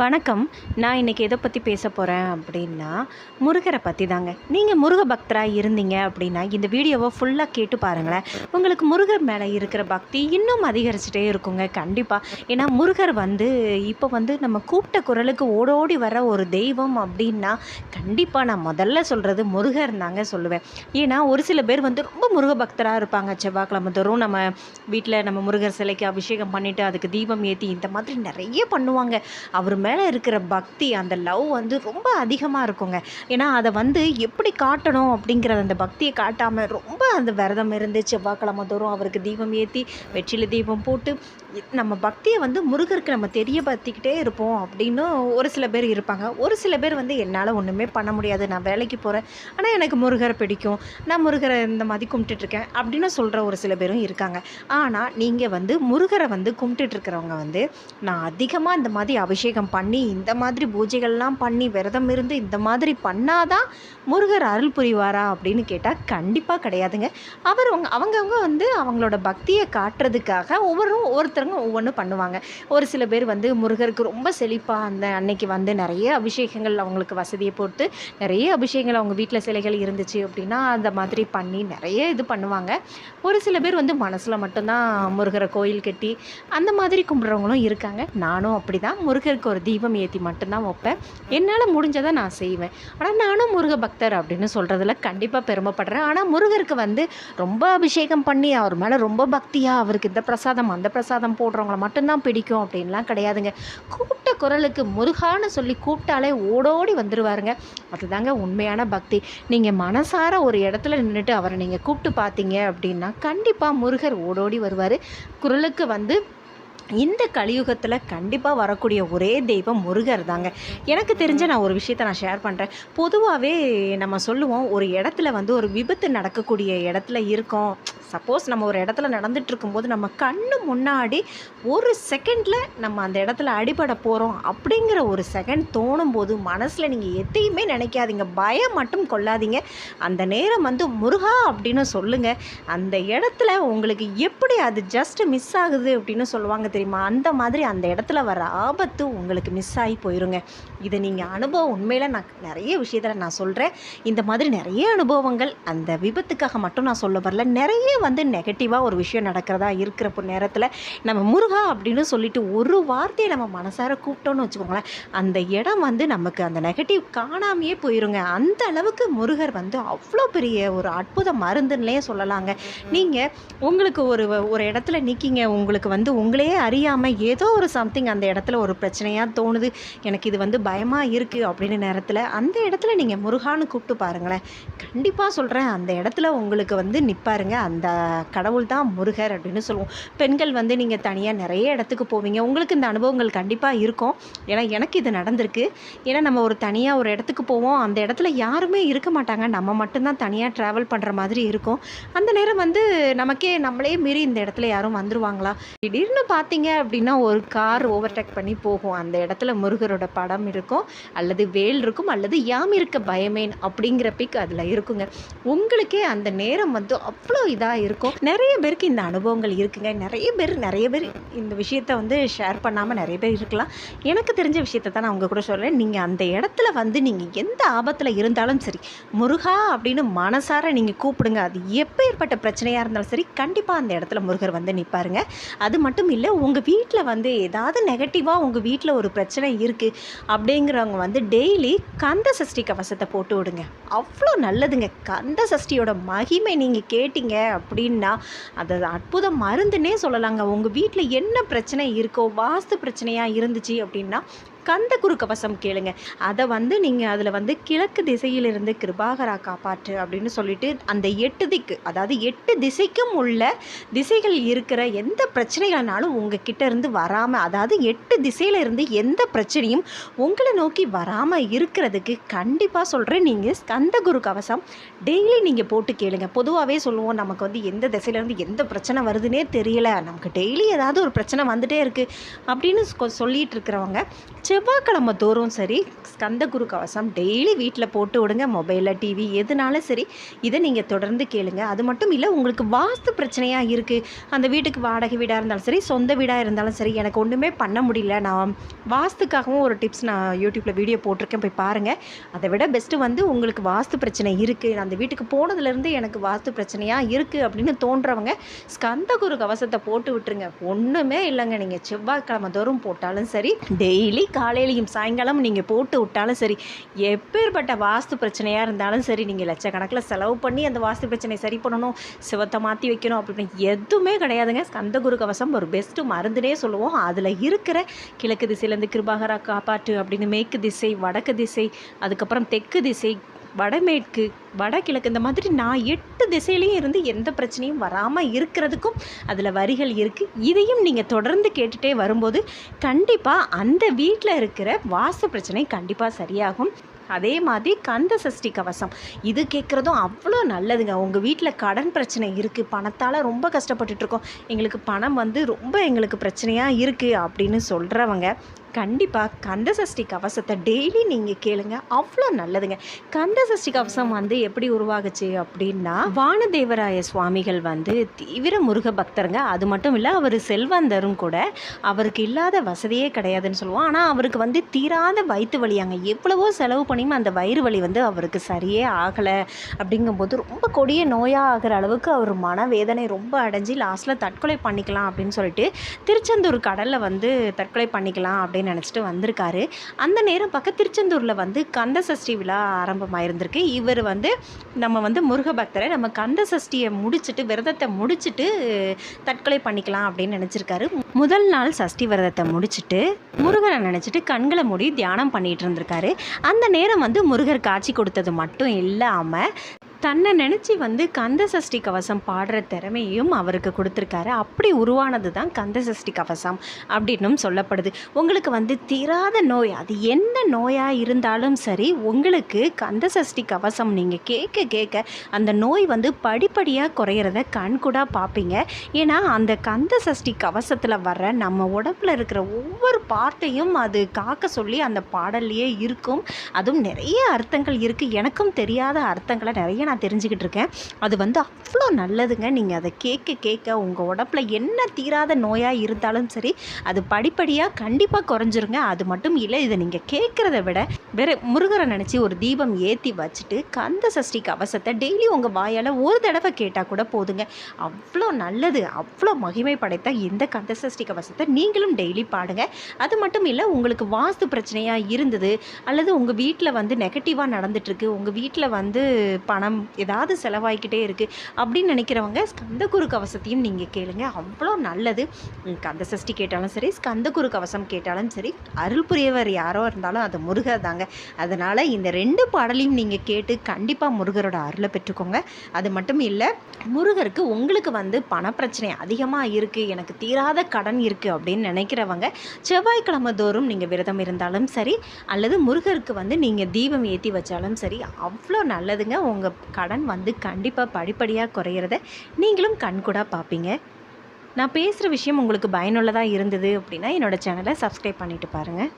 வணக்கம். நான் இன்றைக்கி எதை பற்றி பேச போகிறேன் அப்படின்னா முருகரை பற்றி தாங்க. நீங்கள் முருக பக்தராக இருந்தீங்க அப்படின்னா இந்த வீடியோவை ஃபுல்லாக கேட்டு பாருங்களேன். உங்களுக்கு முருகர் மேலே இருக்கிற பக்தி இன்னும் அதிகரிச்சுட்டே இருக்குங்க கண்டிப்பாக ஏன்னா முருகர் வந்து இப்போ வந்து நம்ம கூப்பிட்ட குரலுக்கு ஓடோடி வர ஒரு தெய்வம் அப்படின்னா கண்டிப்பாக நான் முதல்ல சொல்கிறது முருகர் தாங்க சொல்லுவேன். ஏன்னா ஒரு சில பேர் வந்து ரொம்ப முருக பக்தராக இருப்பாங்க. செவ்வாய்க்கிழமை தோறும் நம்ம வீட்டில் நம்ம முருகர் சிலைக்கு அபிஷேகம் பண்ணிவிட்டு அதுக்கு தீபம் ஏற்றி இந்த மாதிரி நிறைய பண்ணுவாங்க. அவர் மேலே இருக்கிற பக்தி அந்த லவ் வந்து ரொம்ப அதிகமாக இருக்குங்க. ஏன்னா அதை வந்து எப்படி காட்டணும் அப்படிங்கிறத அந்த பக்தியை காட்டாமல் ரொம்ப அந்த விரதம் இருந்து செவ்வாய்க்கிழமை தோறும் அவருக்கு தீபம் ஏற்றி வெற்றில தீபம் போட்டு நம்ம பக்தியை வந்து முருகருக்கு நம்ம தெரியப்படுத்திக்கிட்டே இருப்போம் அப்படின்னு ஒரு சில பேர் இருப்பாங்க. ஒரு சில பேர் வந்து என்னால் ஒன்றுமே பண்ண முடியாது நான் வேலைக்கு போகிறேன் ஆனால் எனக்கு முருகரை பிடிக்கும் நான் முருகரை இந்த மாதிரி கும்பிட்டுட்ருக்கேன் அப்படின்னு சொல்கிற ஒரு சில பேரும் இருக்காங்க. ஆனால் நீங்கள் வந்து முருகரை வந்து கும்பிட்டுட்ருக்கிறவங்க வந்து நான் அதிகமாக இந்த மாதிரி அபிஷேகம் பண்ணி இந்த மாதிரி பூஜைகள்லாம் பண்ணி விரதம் இருந்து இந்த மாதிரி பண்ணாதான் முருகர் அருள் புரிவாரா அப்படின்னு கேட்டால் கண்டிப்பாக கிடையாதுங்க. அவர் அவங்க அவங்கவுங்க வந்து அவங்களோட பக்தியை காட்டுறதுக்காக ஒவ்வொரு ஒவ்வொருத்தருங்க ஒவ்வொன்றும் பண்ணுவாங்க. ஒரு சில பேர் வந்து முருகருக்கு ரொம்ப செழிப்பாக அந்த அன்னைக்கு வந்து நிறைய அபிஷேகங்கள் அவங்களுக்கு வசதியை பொறுத்து நிறைய அபிஷேகங்கள் அவங்க வீட்டில் சிலைகள் இருந்துச்சு அப்படின்னா அந்த மாதிரி பண்ணி நிறைய இது பண்ணுவாங்க. ஒரு சில பேர் வந்து மனசில் மட்டும்தான் முருகரை கோயில் கட்டி அந்த மாதிரி கும்பிட்றவங்களும் இருக்காங்க. நானும் அப்படி தான் முருகருக்கு ஒரு தீபம் ஏற்றி மட்டும்தான் வைப்பேன். என்னால் முடிஞ்சதை நான் செய்வேன். ஆனால் நானும் முருக பக்தர் அப்படின்னு சொல்கிறதுல கண்டிப்பாக பெருமைப்படுறேன். ஆனால் முருகருக்கு வந்து ரொம்ப அபிஷேகம் பண்ணி அவர் மேலே ரொம்ப பக்தியாக அவருக்கு இந்த பிரசாதம் அந்த பிரசாதம் போடுறவங்கள மட்டும்தான் பிடிக்கும் அப்படின்லாம் கிடையாதுங்க. கூப்பிட்ட குரலுக்கு முருகான்னு சொல்லி கூப்பிட்டாலே ஓடோடி வந்துடுவாருங்க அதுதாங்க உண்மையான பக்தி. நீங்கள் மனசார ஒரு இடத்துல நின்றுட்டு அவரை நீங்கள் கூப்பிட்டு பார்த்தீங்க அப்படின்னா கண்டிப்பாக முருகர் ஓடோடி வருவார். குரலுக்கு வந்து இந்த கலியுகத்தில் கண்டிப்பாக வரக்கூடிய ஒரே தெய்வம் முருகர் தாங்க. எனக்கு தெரிஞ்ச நான் ஒரு விஷயத்தை நான் ஷேர் பண்ணுறேன் பொதுவாகவே நம்ம சொல்லுவோம் ஒரு இடத்துல வந்து ஒரு விபத்து நடக்கக்கூடிய இடத்துல இருக்கோம். சப்போஸ் நம்ம ஒரு இடத்துல நடந்துட்டு இருக்கும்போது நம்ம கண்ணு முன்னாடி ஒரு செகண்டில் நம்ம அந்த இடத்துல அடிபட போகிறோம் அப்படிங்கிற ஒரு செகண்ட் தோணும் போது மனசில் நீங்கள் எதையுமே நினைக்காதீங்க. பயம் மட்டும் கொள்ளாதீங்க. அந்த நேரம் வந்து முருகா அப்படின்னு சொல்லுங்கள் அந்த இடத்துல உங்களுக்கு எப்படி அது ஜஸ்ட் மிஸ் ஆகுது அப்படின்னு சொல்லுவாங்க தெரியுமா? அந்த மாதிரி அந்த இடத்துல வர ஆபத்து உங்களுக்கு மிஸ் ஆகி போயிருங்க. இதை நீங்கள் அனுபவம் உண்மையில் நான் நிறைய விஷயத்தில் நான் சொல்கிறேன் இந்த மாதிரி நிறைய அனுபவங்கள் அந்த விபத்துக்காக மட்டும் நான் சொல்ல வரல. நிறைய வந்து நெகட்டிவாக ஒரு விஷயம் நடக்கிறதா இருக்கிறப்ப நேரத்தில் நம்ம முருகா அப்படின்னு சொல்லிட்டு ஒரு வார்த்தையை நம்ம மனசார கூப்பிட்டோன்னு வச்சுக்கோங்களேன் அந்த இடம் வந்து நமக்கு அந்த நெகட்டிவ் காணாமையே போயிருங்க. அந்த அளவுக்கு முருகர் வந்து அவ்வளோ பெரிய ஒரு அற்புத மருந்துன்னே சொல்லலாங்க. நீங்கள் உங்களுக்கு ஒரு ஒரு இடத்துல நிற்கிங்க உங்களுக்கு வந்து உங்களையே அறியாமல் ஏதோ ஒரு சம்திங் அந்த இடத்துல ஒரு பிரச்சனையாக தோணுது எனக்கு இது வந்து பயமாக இருக்குது அப்படின்னு நேரத்தில் அந்த இடத்துல நீங்கள் முருகான்னு கூப்பிட்டு பாருங்களேன். கண்டிப்பாக சொல்கிறேன் அந்த இடத்துல உங்களுக்கு வந்து நிற்பாருங்க அந்த கடவுள் தான் முருகர் அப்படின்னு சொல்லுவோம். பெண்கள் வந்து நீங்கள் தனியாக நிறைய இடத்துக்கு போவீங்க. உங்களுக்கு இந்த அனுபவங்கள் கண்டிப்பாக இருக்கும். ஏன்னா எனக்கு இது நடந்திருக்கு. ஏன்னா நம்ம ஒரு தனியாக ஒரு இடத்துக்கு போவோம். அந்த இடத்துல யாருமே இருக்க மாட்டாங்க. நம்ம மட்டும்தான் தனியாக ட்ராவல் பண்ணுற மாதிரி இருக்கும். அந்த நேரம் வந்து நமக்கே நம்மளே மீறி இந்த இடத்துல யாரும் வந்துருவாங்களா? திடீர்னு பார்த்தீங்க அப்படின்னா ஒரு கார் ஓவர்டேக் பண்ணி போகும். அந்த இடத்துல முருகரோட படம் இருக்கும். அல்லது வேல் இருக்கும். அல்லது யாம் இருக்க பயமேன் அப்படிங்கிற பிக் அதில் இருக்குங்க. உங்களுக்கே அந்த நேரம் வந்து அவ்வளோ இதாக இருக்கும். நிறைய பேருக்கு இந்த அனுபவங்கள் இருக்குங்க. நிறைய பேர் நிறைய பேர் இந்த விஷயத்த வந்து ஷேர் பண்ணாமல் நிறைய பேர் இருக்கலாம். எனக்கு தெரிஞ்ச விஷயத்தை தான் நான் உங்கள் கூட சொல்கிறேன் நீங்கள் அந்த இடத்துல வந்து நீங்கள் எந்த ஆபத்தில் இருந்தாலும் சரி முருகா அப்படின்னு மனசார நீங்கள் கூப்பிடுங்க. அது எப்பேற்பட்ட பிரச்சனையாக இருந்தாலும் சரி கண்டிப்பாக அந்த இடத்துல முருகர் வந்து நிற்பாருங்க அது மட்டும் இல்லை உங்கள் வீட்டில் வந்து ஏதாவது நெகட்டிவாக உங்கள் வீட்டில் ஒரு பிரச்சனை இருக்குது அப்படிங்கிறவங்க வந்து டெய்லி கந்த சஷ்டி கவசத்தை போட்டு விடுங்க. அவ்வளோ நல்லதுங்க. கந்த சஷ்டியோட மகிமை நீங்கள் கேட்டீங்க அப்படின்னா அது அற்புத மருந்துன்னே சொல்லலாங்க. உங்கள் வீட்டில் என்ன பிரச்சனை இருக்கோ வாஸ்து பிரச்சனையாக இருந்துச்சு அப்படின்னா கந்த குரு கவசம் கேளுங்க. அதை வந்து நீங்கள் அதில் வந்து கிழக்கு திசையிலிருந்து கிருபாகரா காப்பாற்று அப்படின்னு சொல்லிட்டு அந்த எட்டு திக்கு அதாவது எட்டு திசைக்கும் உள்ள திசைகள் இருக்கிற எந்த பிரச்சனைகள்னாலும் உங்கள் கிட்ட இருந்து வராமல் அதாவது எட்டு திசையில இருந்து எந்த பிரச்சனையும் உங்களை நோக்கி வராமல் இருக்கிறதுக்கு கண்டிப்பாக சொல்கிறேன் நீங்கள் ஸ்கந்த குரு கவசம் டெய்லி நீங்கள் போட்டு கேளுங்க. பொதுவாகவே சொல்லுவோம் நமக்கு வந்து எந்த திசையிலேருந்து எந்த பிரச்சனை வருதுன்னே தெரியல. நமக்கு டெய்லி ஏதாவது ஒரு பிரச்சனை வந்துட்டே இருக்குது அப்படின்னு சொ- சொல்லிட்டு இருக்கிறவங்க செவ்வாய்க்கிழமை தோறும் சரி ஸ்கந்த குரு கவசம் டெய்லி வீட்டில் போட்டு விடுங்க மொபைலில் டிவி எதுனாலும் சரி இதை நீங்கள் தொடர்ந்து கேளுங்க. அது மட்டும் இல்லை உங்களுக்கு வாஸ்து பிரச்சனையாக இருக்குது அந்த வீட்டுக்கு வாடகை வீடாக இருந்தாலும் சரி சொந்த வீடாக இருந்தாலும் சரி எனக்கு ஒன்றுமே பண்ண முடியல. நான் வாஸ்துக்காகவும் ஒரு டிப்ஸ் நான் யூடியூப்பில் வீடியோ போட்டிருக்கேன் போய் பாருங்கள் அதை விட பெஸ்ட்டு வந்து உங்களுக்கு வாஸ்து பிரச்சனை இருக்குது அந்த வீட்டுக்கு போனதுலேருந்து எனக்கு வாஸ்து பிரச்சனையாக இருக்குது அப்படின்னு தோன்றவங்க ஸ்கந்த குரு கவசத்தை போட்டு விட்டுருங்க. ஒன்றுமே இல்லைங்க. நீங்கள் செவ்வாய்க்கிழமை தோறும் போட்டாலும் சரி டெய்லி காலையிலையும் சாயங்காலம் நீங்கள் போட்டு விட்டாலும் சரி எப்பேற்பட்ட வாஸ்து பிரச்சனையாக இருந்தாலும் சரி நீங்கள் லட்சக்கணக்கில் செலவு பண்ணி அந்த வாஸ்து பிரச்சனையை சரி பண்ணணும் சிவத்தை மாற்றி வைக்கணும் அப்படின்னு எதுவுமே கிடையாதுங்க. ஸ்கந்த குரு கவசம் ஒரு பெஸ்ட்டு மருந்துனே சொல்லுவோம். அதில் இருக்கிற கிழக்கு திசையிலேருந்து கிருபாகரா காப்பாற்று அப்படின்னு மேற்கு திசை வடக்கு திசை அதுக்கப்புறம் தெற்கு திசை வடமேற்கு வடகிழக்கு இந்த மாதிரி நான் எட்டு திசையிலையும் இருந்து எந்த பிரச்சனையும் வராமல் இருக்கிறதுக்கும் அதில் வரிகள் இருக்குது இதையும் நீங்கள் தொடர்ந்து கேட்டுகிட்டே வரும்போது கண்டிப்பாக அந்த வீட்டில் இருக்கிற வாசு பிரச்சனை கண்டிப்பாக சரியாகும். அதே மாதிரி கந்த சஷ்டி கவசம். இது கேட்குறதும் அவ்வளோ நல்லதுங்க. உங்கள் வீட்டில் கடன் பிரச்சனை இருக்குது பணத்தால் ரொம்ப கஷ்டப்பட்டுட்ருக்கோம் எங்களுக்கு பணம் வந்து ரொம்ப எங்களுக்கு பிரச்சனையாக இருக்குது அப்படின்னு சொல்கிறவங்க கண்டிப்பாக கந்த சஷ்டி கவசத்தை டெய்லி நீங்கள் கேளுங்க. அவ்வளோ நல்லதுங்க. கந்த சஷ்டி கவசம் வந்து எப்படி உருவாகுச்சு அப்படின்னா வானதேவராய சுவாமிகள் வந்து தீவிர முருக பக்தருங்க. அது மட்டும் இல்லை அவர் செல்வந்தரும் கூட அவருக்கு இல்லாத வசதியே கிடையாதுன்னு சொல்லுவோம். ஆனால் அவருக்கு வந்து தீராத வயிற்று வலியாங்க எவ்வளவோ செலவு பண்ணியும் அந்த வயிறு வலி வந்து அவருக்கு சரியே ஆகலை அப்படிங்கும்போது ரொம்ப கொடிய நோயாக ஆகிற அளவுக்கு அவர் மனவேதனை ரொம்ப அடைஞ்சு லாஸ்ட்டில் தற்கொலை பண்ணிக்கலாம் அப்படின்னு சொல்லிட்டு திருச்செந்தூர் கடலில் வந்து தற்கொலை பண்ணிக்கலாம் அப்படின்னு நினச்சிட்டு வந்திருக்காரு. அந்த நேரம் பக்கம் திருச்செந்தூரில் வந்து கந்த சஷ்டி விழா ஆரம்பமாயிருந்திருக்கு. இவர் வந்து நம்ம வந்து முருக பக்தரை நம்ம கந்த சஷ்டியை முடிச்சுட்டு விரதத்தை முடிச்சுட்டு தற்கொலை பண்ணிக்கலாம் அப்படின்னு நினச்சிருக்காரு. முதல் நாள் சஷ்டி விரதத்தை முடிச்சுட்டு முருகரை நினச்சிட்டு கண்களை மூடி தியானம் பண்ணிகிட்டு இருந்திருக்காரு. அந்த நேரம் வந்து முருகர் காட்சி கொடுத்தது மட்டும் இல்லாமல் தன்னை நினச்சி வந்து கந்த சஷ்டி கவசம் பாடுற திறமையும் அவருக்கு கொடுத்துருக்காரு. அப்படி உருவானது தான் கந்த சஷ்டி கவசம் அப்படின்னும் சொல்லப்படுது. உங்களுக்கு வந்து தீராத நோய் அது எந்த நோயாக இருந்தாலும் சரி உங்களுக்கு கந்த சஷ்டி கவசம் நீங்கள் கேட்க கேட்க அந்த நோய் வந்து படிப்படியாக குறையிறத கண்கூடாக பார்ப்பீங்க. ஏன்னா அந்த கந்த சஷ்டி கவசத்தில் வர்ற நம்ம உடம்புல இருக்கிற ஒவ்வொரு பார்ட்டையும் அது காக்க சொல்லி அந்த பாடல்லையே இருக்கும். அதுவும் நிறைய அர்த்தங்கள் இருக்குது எனக்கும் தெரியாத அர்த்தங்களை நிறைய நான் தெரிஞ்சுக்கிட்டு இருக்கேன். அது வந்து அவ்வளோ நல்லதுங்க. நீங்கள் அதை கேட்க கேட்க உங்கள் உடம்புல என்ன தீராத நோயாக இருந்தாலும் சரி அது படிப்படியாக கண்டிப்பாக குறைஞ்சிருங்க. அது மட்டும் இல்லை இதை நீங்கள் கேட்குறத விட வேறு முருகரை நினச்சி ஒரு தீபம் ஏற்றி வச்சுட்டு கந்த சஷ்டி கவசத்தை டெய்லி உங்கள் வாயால் ஒரு தடவை கேட்டால் கூட போதுங்க. அவ்வளோ நல்லது அவ்வளோ மகிமை படைத்த இந்த கந்த சஷ்டி கவசத்தை நீங்களும் டெய்லி பாடுங்க. அது மட்டும் இல்லை உங்களுக்கு வாஸ்து பிரச்சனையாக இருந்தது அல்லது உங்கள் வீட்டில் வந்து நெகட்டிவாக நடந்துட்டுருக்கு உங்கள் வீட்டில் வந்து பணம் ஏதாவது செலவாகிக்கிட்டே இருக்குது அப்படின்னு நினைக்கிறவங்க ஸ்கந்தகுரு கவசத்தையும் நீங்கள் கேளுங்க. அவ்வளோ நல்லது. கந்த சஷ்டி கேட்டாலும் சரி ஸ்கந்தகுரு கவசம் கேட்டாலும் சரி அருள் புரியவர் யாரோ இருந்தாலும் அது முருகர் தாங்க. அதனால் இந்த ரெண்டு பாடலையும் நீங்கள் கேட்டு கண்டிப்பாக முருகரோட அருளை பெற்றுக்கோங்க. அது மட்டும் இல்லை முருகருக்கு உங்களுக்கு வந்து பணப்பிரச்சனை அதிகமாக இருக்குது எனக்கு தீராத கடன் இருக்குது அப்படின்னு நினைக்கிறவங்க செவ்வாய்க்கிழமை தோறும் நீங்கள் விரதம் இருந்தாலும் சரி அல்லது முருகருக்கு வந்து நீங்கள் தீபம் ஏற்றி வச்சாலும் சரி அவ்வளோ நல்லதுங்க. உங்கள் கடன் வந்து கண்டிப்பாக படிப்படியாக குறையிறத நீங்களும் கண்கூடாக பார்ப்பீங்க நான் பேசுகிற விஷயம் உங்களுக்கு பயனுள்ளதாக இருந்தது அப்படின்னா என்னோட சேனலை சப்ஸ்கிரைப் பண்ணிவிட்டு பாருங்கள்